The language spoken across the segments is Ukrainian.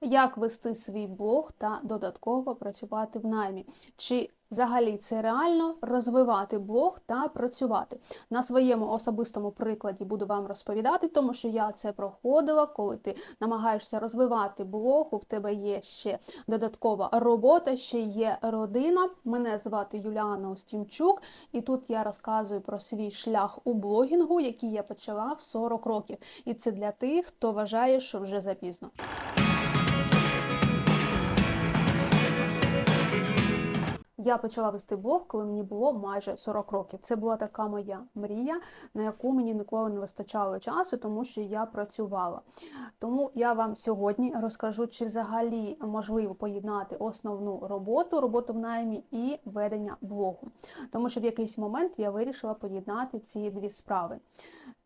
Як вести свій блог та додатково працювати в наймі? Чи взагалі це реально розвивати блог та працювати? На своєму особистому прикладі буду вам розповідати, тому що я це проходила, коли ти намагаєшся розвивати блог, у тебе є ще додаткова робота, ще є родина. Мене звати Юліана Остімчук, і тут я розказую про свій шлях у блогінгу, який я почала в 40 років. І це для тих, хто вважає, що вже запізно. Я почала вести блог, коли мені було майже 40 років. Це була така моя мрія, на яку мені ніколи не вистачало часу, тому що я працювала. Тому я вам сьогодні розкажу, чи взагалі можливо поєднати основну роботу, роботу в наймі і ведення блогу. Тому що в якийсь момент я вирішила поєднати ці дві справи.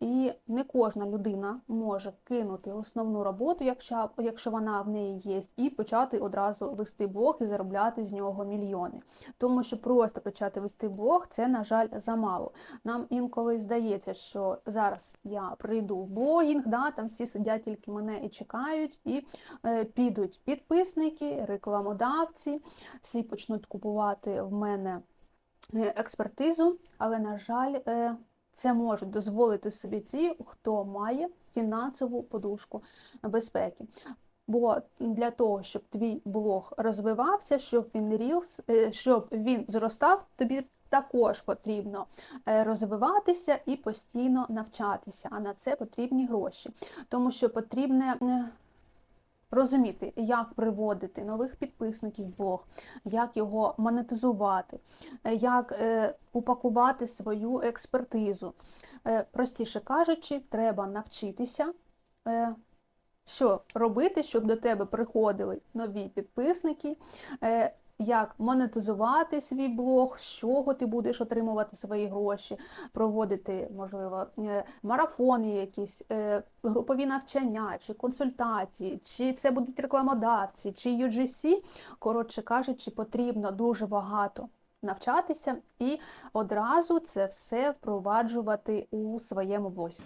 І не кожна людина може кинути основну роботу, якщо, якщо вона в неї є, і почати одразу вести блог і заробляти з нього мільйони. Тому що просто почати вести блог це, на жаль, замало. Нам інколи здається, що зараз я прийду в блогінг, да, там всі сидять тільки мене і чекають, і е, підуть підписники, рекламодавці, всі почнуть купувати в мене е, експертизу, але, на жаль, е, це можуть дозволити собі ті, хто має фінансову подушку безпеки. Бо для того, щоб твій блог розвивався, щоб він ріс, е, щоб він зростав, тобі також потрібно е, розвиватися і постійно навчатися. А на це потрібні гроші, тому що потрібне. е, Розуміти, як приводити нових підписників в блог, як його монетизувати, як е, упакувати свою експертизу. Е, простіше кажучи, треба навчитися, е, що робити, щоб до тебе приходили нові підписники, е, як монетизувати свій блог, з чого ти будеш отримувати свої гроші, проводити, можливо, е, марафони, якісь е, групові навчання, чи консультації, чи це будуть рекламодавці, чи UGC. Коротше кажучи, потрібно дуже багато навчатися і одразу це все впроваджувати у своєму блозі.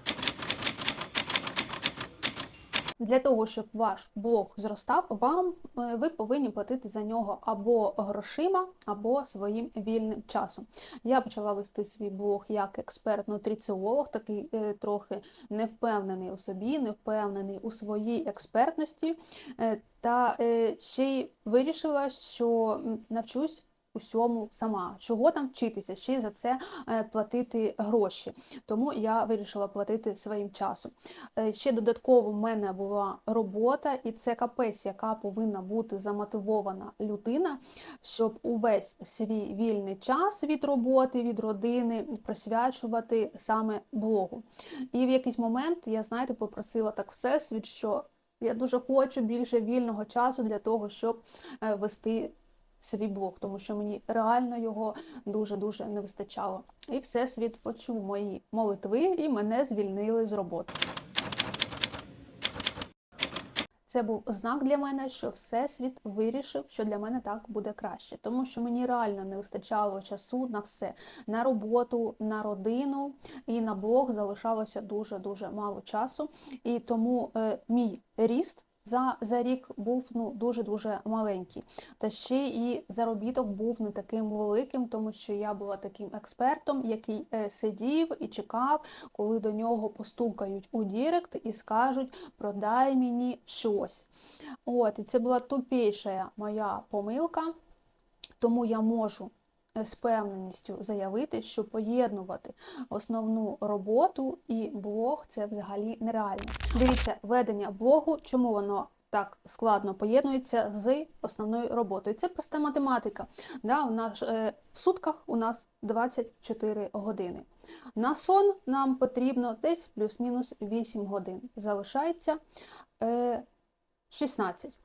Для того, щоб ваш блог зростав, вам е, ви повинні платити за нього або грошима, або своїм вільним часом. Я почала вести свій блог як експерт-нутриціолог, такий е, трохи невпевнений у собі, невпевнений у своїй експертності, е, та ще й вирішила, що навчусь. Усьому сама, чого там вчитися, ще за це е, платити гроші. Тому я вирішила платити своїм часом. Е, Ще додатково в мене була робота, і це капець, яка повинна бути замотивована людина, щоб увесь свій вільний час від роботи, від родини присвячувати саме блогу. І в якийсь момент я, знаєте, попросила так всесвіт, що я дуже хочу більше вільного часу для того, щоб е, вести свій блог, тому що мені реально його дуже-дуже не вистачало. І всесвіт почув мої молитви і мене звільнили з роботи. Це був знак для мене, що Всесвіт вирішив, що для мене так буде краще, тому що мені реально не вистачало часу на все, на роботу, на родину і на блог залишалося дуже дуже мало часу. І тому е, мій ріст. За, за рік був ну дуже дуже маленький. Та ще і заробіток був не таким великим, тому що я була таким експертом, який е, сидів і чекав, коли до нього постукають у Дірект і скажуть продай мені щось. От, і це була тупіша моя помилка, тому я можу з певненістю заявити, що поєднувати основну роботу і блог це взагалі нереально. Дивіться, ведення блогу, чому воно так складно поєднується з основною роботою. Це проста математика. Да, в, наш, е, в сутках у нас 24 години. На сон нам потрібно десь плюс-мінус 8 годин. Залишається е, 16.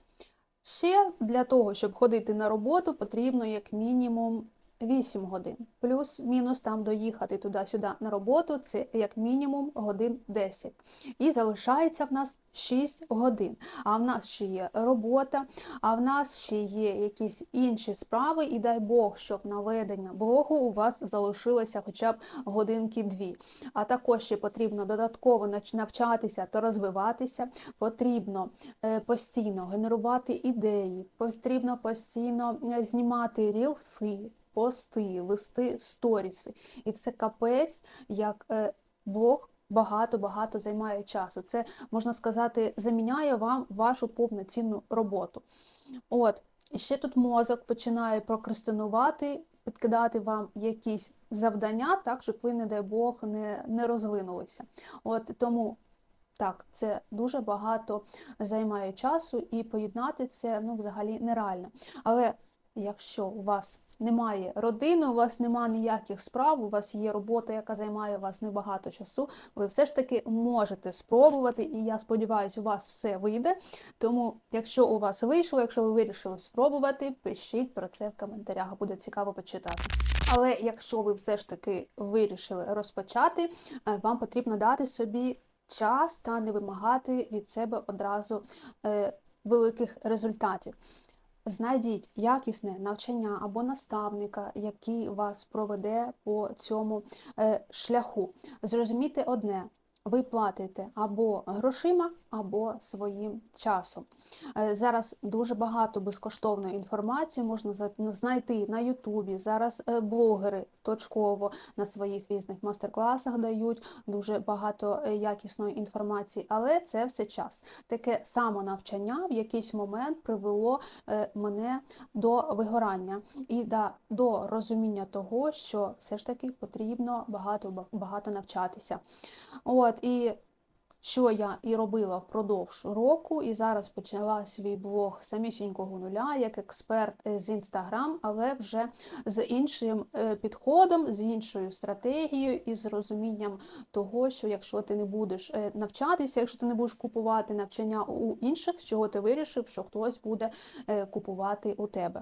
Ще для того, щоб ходити на роботу, потрібно як мінімум 8 годин. Плюс-мінус там доїхати туди-сюди на роботу, це як мінімум годин 10. І залишається в нас 6 годин. А в нас ще є робота, а в нас ще є якісь інші справи, і дай Бог, щоб на ведення блогу у вас залишилося хоча б годинки-дві. А також ще потрібно додатково навчатися та розвиватися, потрібно е, постійно генерувати ідеї, потрібно постійно е, знімати рілси, пости, вести сторіси. І це капець, як е, блог багато-багато займає часу. Це, можна сказати, заміняє вам вашу повноцінну роботу. От, ще тут мозок починає прокрастинувати, підкидати вам якісь завдання, так, щоб ви, не дай Бог, не, не розвинулися. От тому. Так, це дуже багато займає часу, і поєднати це ну, взагалі нереально. Але якщо у вас немає родини, у вас немає ніяких справ, у вас є робота, яка займає вас небагато часу, ви все ж таки можете спробувати, і я сподіваюся, у вас все вийде. Тому, якщо у вас вийшло, якщо ви вирішили спробувати, пишіть про це в коментарях, буде цікаво почитати. Але якщо ви все ж таки вирішили розпочати, е, вам потрібно дати собі час та не вимагати від себе одразу е, великих результатів. Знайдіть якісне навчання або наставника, який вас проведе по цьому е, шляху. Зрозумійте одне. Ви платите або грошима, або своїм часом. Е, Зараз дуже багато безкоштовної інформації можна знайти на Ютубі. Зараз е, блогери точково на своїх різних майстер-класах дають дуже багато е, якісної інформації, але це все час. Таке самонавчання в якийсь момент привело е, мене до вигорання і до розуміння того, що все ж таки потрібно багато багато навчатися. От і що я і робила впродовж року, і зараз почала свій блог самісінького нуля, як експерт е, з Інстаграм, але вже з іншим е, підходом, з іншою стратегією і з розумінням того, що якщо ти не будеш е, навчатися, якщо ти не будеш купувати навчання у інших, чого ти вирішив, що хтось буде купувати у тебе.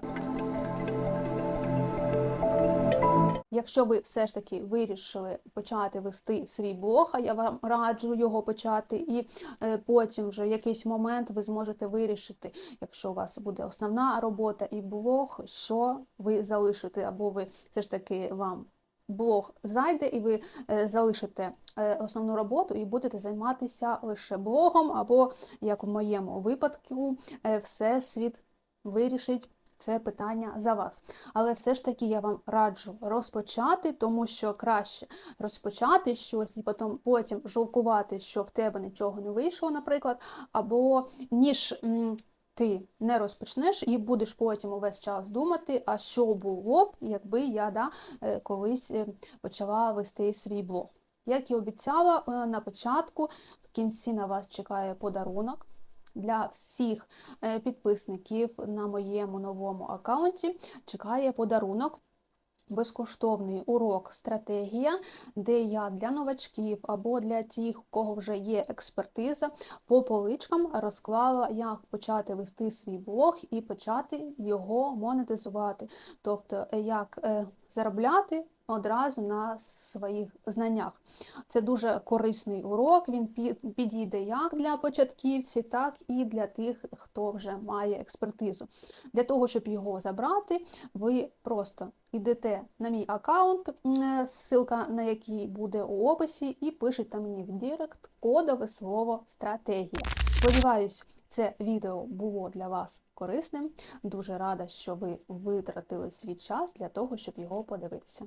Якщо ви все ж таки вирішили почати вести свій блог, а я вам раджу його почати, і е, потім вже в якийсь момент ви зможете вирішити, якщо у вас буде основна робота і блог, що ви залишите, або ви все ж таки вам блог зайде, і ви е, залишите е, основну роботу і будете займатися лише блогом, або, як в моєму випадку, е, всесвіт вирішить це питання за вас. Але все ж таки я вам раджу розпочати, тому що краще розпочати щось і потім, потім жалкувати, що в тебе нічого не вийшло, наприклад, або ніж ти не розпочнеш і будеш потім увесь час думати, а що було б, якби я да, е, колись е, почала вести свій блог. Як і обіцяла е, на початку, в кінці на вас чекає подарунок. Для всіх е, підписників на моєму новому аккаунті чекає подарунок. Безкоштовний урок стратегія, де я для новачків або для тих, у кого вже є експертиза, по поличкам розклала, як почати вести свій блог і почати його монетизувати. Тобто, як е, заробляти одразу на своїх знаннях. Це дуже корисний урок, він підійде як для початківців, так і для тих, хто вже має експертизу. Для того, щоб його забрати, ви просто йдете на мій аккаунт, ссылка на який буде у описі, і пишете мені в Директ кодове слово стратегія. Сподіваюсь, це відео було для вас корисним. Дуже рада, що ви витратили свій час для того, щоб його подивитися.